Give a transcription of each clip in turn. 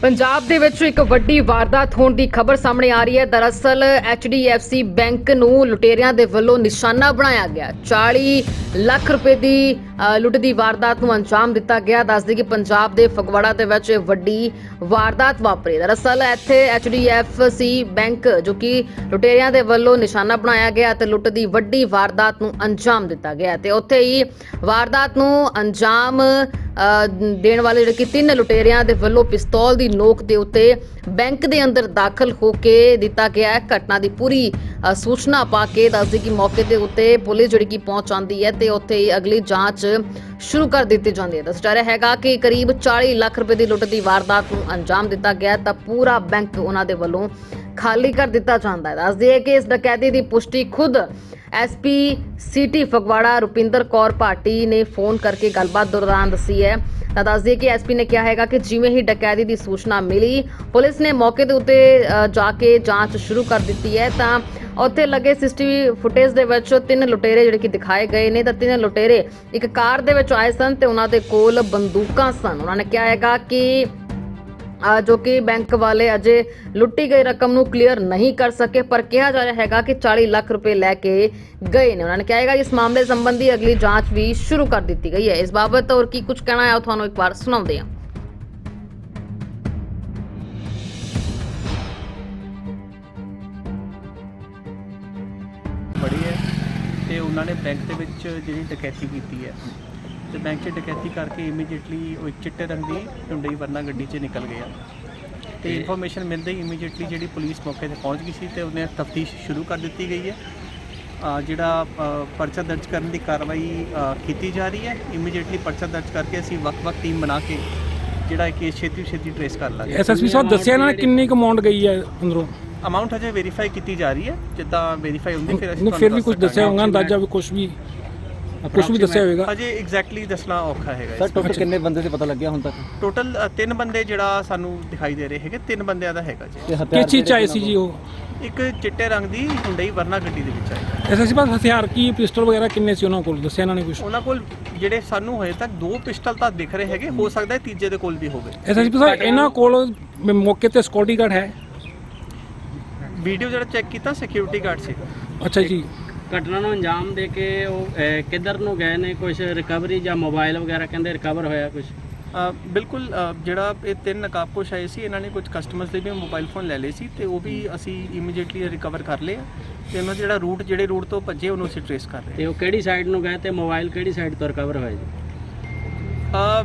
ਪੰਜਾਬ ਦੇ ਵਿੱਚ ਇੱਕ ਵੱਡੀ ਵਾਰਦਾਤ ਹੋਣ ਦੀ ਖਬਰ ਸਾਹਮਣੇ ਆ ਰਹੀ ਹੈ। ਦਰਅਸਲ HDFC ਬੈਂਕ ਨੂੰ ਲੁਟੇਰਿਆਂ ਦੇ ਵੱਲੋਂ ਨਿਸ਼ਾਨਾ ਬਣਾਇਆ ਗਿਆ। 40 ਲੱਖ ਰੁਪਏ ਦੀ ਲੁੱਟ ਦੀ ਵਾਰਦਾਤ ਨੂੰ ਅੰਜਾਮ ਦਿੱਤਾ ਗਿਆ। ਦੱਸਦੇ ਕਿ ਪੰਜਾਬ ਦੇ ਫਗਵਾੜਾ ਦੇ ਵਿੱਚ ਇਹ ਵੱਡੀ ਵਾਰਦਾਤ ਵਾਪਰੀ। ਦਰਅਸਲ ਇੱਥੇ HDFC ਬੈਂਕ, ਜੋ ਕਿ ਲੁਟੇਰਿਆਂ ਦੇ ਵੱਲੋਂ ਨਿਸ਼ਾਨਾ ਬਣਾਇਆ ਗਿਆ ਤੇ ਲੁੱਟ ਦੀ ਵੱਡੀ ਵਾਰਦਾਤ ਨੂੰ ਅੰਜਾਮ ਦਿੱਤਾ ਗਿਆ ਤੇ ਉੱਥੇ ਹੀ ਵਾਰਦਾਤ ਨੂੰ ਅੰਜਾਮ ਦੇਣ ਵਾਲੇ ਜਿਹੜੇ ਕਿ ਤਿੰਨ ਲੁਟੇਰਿਆਂ ਦੇ ਵੱਲੋਂ ਪਿਸਤੌਲ ਦੀ ਨੋਕ ਦੇ ਉੱਤੇ ਬੈਂਕ ਦੇ ਅੰਦਰ ਦਾਖਲ ਹੋ ਕੇ ਦਿੱਤਾ ਗਿਆ ਹੈ। ਘਟਨਾ ਦੀ ਪੂਰੀ ਸੂਚਨਾ ਪਾ ਕੇ ਦੱਸਦੇ ਕਿ ਮੌਕੇ ਦੇ ਉੱਤੇ ਪੁਲਿਸ ਜਿਹੜੀ ਕਿ ਪਹੁੰਚ ਆਉਂਦੀ ਹੈ ਤੇ ਉੱਥੇ ਹੀ ਅਗਲੀ ਜਾਂਚ ਸ਼ੁਰੂ ਕਰ ਦਿੱਤੀ ਜਾਂਦੀ ਹੈ। ਦੱਸਿਆ ਜਾ ਰਿਹਾ ਹੈਗਾ ਕਿ ਕਰੀਬ 40 ਲੱਖ ਰੁਪਏ ਦੀ ਲੁੱਟ ਦੀ ਵਾਰਦਾਤ ਨੂੰ ਅੰਜਾਮ ਦਿੱਤਾ ਗਿਆ ਤਾਂ ਪੂਰਾ ਬੈਂਕ ਉਹਨਾਂ ਦੇ ਵੱਲੋਂ ਖਾਲੀ ਕਰ ਦਿੱਤਾ ਜਾਂਦਾ ਹੈ। ਦੱਸਦੀ ਹੈ ਕਿ ਇਸ ਡਕੈਤੀ ਦੀ ਪੁਸ਼ਟੀ ਖੁਦ ਐਸਪੀ ਸਿਟੀ ਫਗਵਾੜਾ ਰੁਪਿੰਦਰ ਕੌਰ ਭਾਟੀ ਨੇ ਫੋਨ ਕਰਕੇ ਗੱਲਬਾਤ ਦੌਰਾਨ ਦੱਸੀ ਹੈ। ਤਾਂ ਦੱਸਦੀ ਹੈ ਕਿ ਐਸਪੀ ਨੇ ਕਿਹਾ ਹੈਗਾ ਕਿ ਜਿਵੇਂ ਹੀ ਡਕੈਤੀ ਦੀ ਸੂਚਨਾ ਮਿਲੀ, ਪੁਲਿਸ ਨੇ ਮੌਕੇ ਦੇ ਉੱਤੇ ਜਾ ਕੇ ਜਾਂਚ ਸ਼ੁਰੂ ਕਰ ਦਿੱਤੀ ਹੈ। ਤਾਂ ਉੱਥੇ ਲੱਗੇ ਸੀਸੀਟੀਵੀ ਫੁਟੇਜ ਦੇ ਵਿੱਚ ਤਿੰਨ ਲੁਟੇਰੇ ਜਿਹੜੇ ਕਿ ਦਿਖਾਏ ਗਏ ਨੇ। ਤਾਂ ਤਿੰਨ ਲੁਟੇਰੇ ਇੱਕ ਕਾਰ ਦੇ ਵਿੱਚ ਆਏ ਸਨ ਤੇ ਉਹਨਾਂ ਦੇ ਕੋਲ ਬੰਦੂਕਾਂ ਸਨ। ਉਹਨਾਂ ਨੇ ਕਿਹਾ ਹੈਗਾ ਕਿ ਜੋ ਕਿ ਬੈਂਕ ਵਾਲੇ ਅਜੇ ਲੁੱਟੀ ਗਈ ਰਕਮ ਨੂੰ ਕਲੀਅਰ ਨਹੀਂ ਕਰ ਸਕੇ, ਪਰ ਕਿਹਾ ਜਾ ਰਿਹਾ ਹੈਗਾ ਕਿ 40 ਲੱਖ ਰੁਪਏ ਲੈ ਕੇ ਗਏ ਨੇ। ਉਹਨਾਂ ਨੇ ਕਿਹਾ ਹੈਗਾ, ਇਸ ਮਾਮਲੇ ਸੰਬੰਧੀ ਅਗਲੀ ਜਾਂਚ ਵੀ ਸ਼ੁਰੂ ਕਰ ਦਿੱਤੀ ਗਈ ਹੈ। ਇਸ ਬਾਬਤ ਹੋਰ ਕੀ ਕੁਝ ਕਹਿਣਾ ਹੈ ਤੁਹਾਨੂੰ ਇੱਕ ਵਾਰ ਸੁਣਾਉਂਦੇ ਹਾਂ। ਫੜੀ ਹੈ ਤੇ ਉਹਨਾਂ ਨੇ ਬੈਂਕ ਦੇ ਵਿੱਚ ਜਿਹੜੀ ਡਕੈਤੀ ਕੀਤੀ ਹੈ ਤੇ ਬੈਂਕ 'ਚ ਡਕੈਤੀ ਕਰਕੇ ਇਮੀਡੀਏਟਲੀ ਉਹ ਇੱਕ ਚਿੱਟੇ ਰੰਗ ਦੀ ਟੁੰਡਈ ਵਰਨਾ ਗੱਡੀ 'ਚ ਨਿਕਲ ਗਿਆ ਤੇ ਇਨਫੋਰਮੇਸ਼ਨ ਮਿਲਦੇ ਹੀ ਇਮੀਡੀਏਟਲੀ ਜਿਹੜੀ ਪੁਲਿਸ ਮੌਕੇ ਤੇ ਪਹੁੰਚ ਗਈ ਸੀ ਤੇ ਉਹਨੇ ਤਫਤੀਸ਼ ਸ਼ੁਰੂ ਕਰ ਦਿੱਤੀ ਗਈ ਹੈ। ਜਿਹੜਾ ਪਰਚਾ ਦਰਜ ਕਰਨ ਦੀ ਕਾਰਵਾਈ ਕੀਤੀ ਜਾ ਰਹੀ ਹੈ। ਇਮੀਡੀਏਟਲੀ ਪਰਚਾ ਦਰਜ ਕਰਕੇ ਅਸੀਂ ਵੱਖ-ਵੱਖ ਟੀਮ ਬਣਾ ਕੇ ਜਿਹੜਾ ਕੇਸ ਛੇਤੀ ਛੇਤੀ ਟ੍ਰੇਸ ਕਰ ਲਾਂਗੇ। ਐਸਐਸਪੀ ਸਾਹਿਬ ਦੱਸਿਆ ਇਹਨਾਂ ਨੇ ਕਿੰਨੀ ਕੁ ਅਮਾਉਂਟ ਗਈ ਹੈ ਅੰਦਰੋਂ? ਅਮਾਉਂਟ ਹਜੇ ਵੈਰੀਫਾਈ ਕੀਤੀ ਜਾ ਰਹੀ ਹੈ। ਜਿੱਦਾਂ ਵੈਰੀਫਾਈ ਹੁੰਦੀ ਫਿਰ ਅਸੀਂ ਫਿਰ ਵੀ ਕੁਝ ਦੱਸ ਦੱਸਿਆ। ਹੋਊਗਾ ਅੰਦਾਜ਼ਾ ਵੀ ਕੁਝ ਵੀ। ਕੁਝ ਵੀ ਦੱਸਿਆ ਹੋਵੇਗਾ। ਹਜੇ ਐਗਜ਼ੈਕਟਲੀ ਦੱਸਣਾ ਔਖਾ ਹੈਗਾ ਸਰ ਟੋਟਲ ਕਿੰਨੇ ਬੰਦੇ ਤੇ ਪਤਾ ਲੱਗਿਆ ਹੁਣ ਤੱਕ? ਟੋਟਲ ਤਿੰਨ ਬੰਦੇ ਜਿਹੜਾ ਸਾਨੂੰ ਦਿਖਾਈ ਦੇ ਰਹੇ ਹੈਗੇ ਤਿੰਨ ਬੰਦਿਆਂ ਦਾ ਹੈਗਾ ਜੀ। ਕਿਸ ਚੀਜ਼ ਆਏ ਸੀ ਜੀ ਉਹ? ਇੱਕ ਚਿੱਟੇ ਰੰਗ ਦੀ ਹੁੰਡਈ ਵਰਨਾ ਗੱਡੀ ਦੇ ਵਿੱਚ ਆਈ ਐਸਐਸਪੀ ਸਾਹਿਬ ਹਥਿਆਰ ਕੀ ਪਿਸਟਲ ਵਗੈਰਾ ਕਿੰਨੇ ਸੀ ਉਹਨਾਂ ਕੋਲ? ਦੱਸਿਆ ਇਹਨਾਂ ਨੇ ਕੁਝ ਉਹਨਾਂ ਕੋਲ ਜਿਹੜੇ ਸਾਨੂੰ ਹਜੇ ਤੱਕ ਦੋ ਪਿਸਟਲ ਤਾਂ ਦਿਖ ਰਹੇ ਹੈਗੇ ਹੋ ਸਕਦਾ ਹੈ ਤੀਜੇ ਦੇ ਕੋਲ ਵੀ ਹੋਵੇ। ਐਸਐਸਪੀ ਸਾਹਿਬ ਇਹਨਾਂ ਕੋਲ ਮ- ਮੌਕੇ ਤੇ ਸਿਕਿਉਰਿਟੀ ਗਾਰਡ ਹੈ? ਵੀਡੀਓ ਜਿਹੜਾ ਚੈੱਕ ਕੀਤਾ ਸਿਕਿਉਰਿਟੀ ਗਾਰਡ ਸੀਗਾ ਅੱਛਾ ਜੀ। ਘਟਨਾ ਨੂੰ ਅੰਜਾਮ ਦੇ ਕੇ ਉਹ ਅਹ, ਕਿੱਧਰ ਨੂੰ ਗਏ ਨੇ? ਕੁਝ ਰਿਕਵਰੀ ਜਾਂ ਮੋਬਾਈਲ ਵਗੈਰਾ ਕਹਿੰਦੇ ਰਿਕਵਰ ਹੋਇਆ ਕੁਝ ਅ, ਬਿਲਕੁਲ ਅ, ਜਿਹੜਾ ਇਹ ਤਿੰਨ ਨਕਾਬਪੋਸ਼ ਆਏ ਸੀ ਇਹਨਾਂ ਨੇ ਕੁਝ ਕਸਟਮਰਸ ਦੇ ਵੀ ਮੋਬਾਈਲ ਫੋਨ ਲੈ ਲਏ ਸੀ ਤੇ ਉਹ ਵੀ ਅਸੀਂ ਇਮੀਡੀਏਟਲੀ ਰਿਕਵਰ ਕਰ ਲਏ ਆ ਤੇ ਉਹਨਾਂ ਦਾ ਜਿਹੜਾ ਰੂਟ ਜਿਹੜੇ ਰੂਟ ਤੋਂ ਭੱਜੇ ਉਹਨੂੰ ਅਸੀਂ ਟ੍ਰੇਸ ਕਰ ਰਹੇ ਤੇ ਉਹ ਕਿਹੜੀ ਸਾਈਡ ਨੂੰ ਗਏ ਤੇ ਮੋਬਾਈਲ ਕਿਹੜੀ ਸਾਈਡ ਤੋਂ ਰਿਕਵਰ ਹੋਇਆ ਜੀ? ਹਾਂ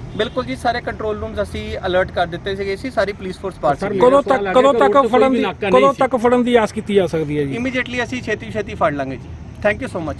ਬਿਲਕੁਲ ਜੀ ਸਾਰੇ ਕੰਟਰੋਲ ਰੂਮਸ ਅਸੀਂ ਅਲਰਟ ਕਰ ਦਿੱਤੇ ਸੀਗੇ ਸੀ ਸਾਰੀ ਪੁਲਿਸ ਫੋਰਸ ਪਾਰ ਸਰ, ਸੀ ਕਦੋਂ ਤੱਕ ਕਦੋਂ ਤੱਕ ਫੜਨ ਦੀ ਕਦੋਂ। ਤੱਕ ਫੜਨ ਦੀ ਆਸ ਕੀਤੀ ਜਾ ਸਕਦੀ ਹੈ ਜੀ? ਇਮੀਡੀਏਟਲੀ ਅਸੀਂ ਛੇਤੀ ਛੇਤੀ ਫੜ ਲਾਂਗੇ ਜੀ। Thank you so much